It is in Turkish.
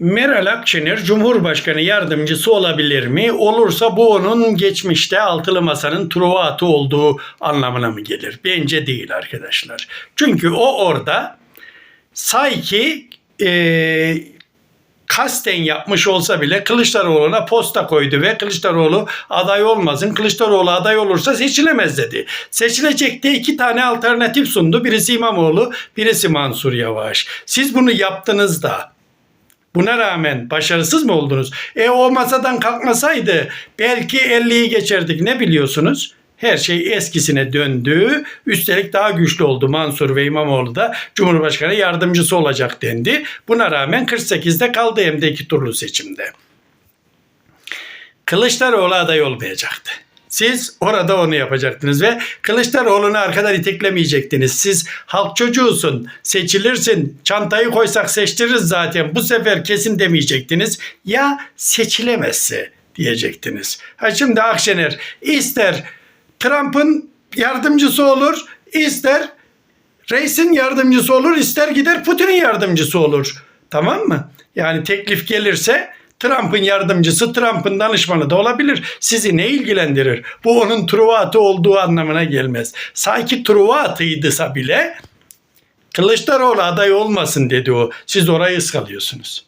Meral Akşener Cumhurbaşkanı yardımcısı olabilir mi? Olursa bu onun geçmişte altılı masanın truva atı olduğu anlamına mı gelir? Bence değil arkadaşlar. Çünkü o orada sanki e, kasten yapmış olsa bile Kılıçdaroğlu'na posta koydu ve Kılıçdaroğlu aday olmasın. Kılıçdaroğlu aday olursa seçilemez dedi. Seçilecekte iki tane alternatif sundu. Birisi İmamoğlu, birisi Mansur Yavaş. Siz bunu yaptınız da Buna rağmen başarısız mı oldunuz? E o masadan kalkmasaydı belki 50'yi geçerdik. Ne biliyorsunuz? Her şey eskisine döndü. Üstelik daha güçlü oldu Mansur ve İmamoğlu da Cumhurbaşkanı yardımcısı olacak dendi. Buna rağmen 48'de kaldı hem de iki turlu seçimde. Kılıçdaroğlu aday olmayacaktı. Siz orada onu yapacaktınız ve Kılıçdaroğlu'nu arkadan iteklemeyecektiniz. Siz halk çocuğusun, seçilirsin, çantayı koysak seçtiririz zaten bu sefer kesin demeyecektiniz. Ya seçilemezse diyecektiniz. Ha şimdi Akşener ister Trump'ın yardımcısı olur, ister Reis'in yardımcısı olur, ister gider Putin'in yardımcısı olur. Tamam mı? Yani teklif gelirse Trump'ın yardımcısı, Trump'ın danışmanı da olabilir. Sizi ne ilgilendirir? Bu onun truva atı olduğu anlamına gelmez. Sanki truva atıydısa bile Kılıçdaroğlu aday olmasın dedi o. Siz orayı ıskalıyorsunuz.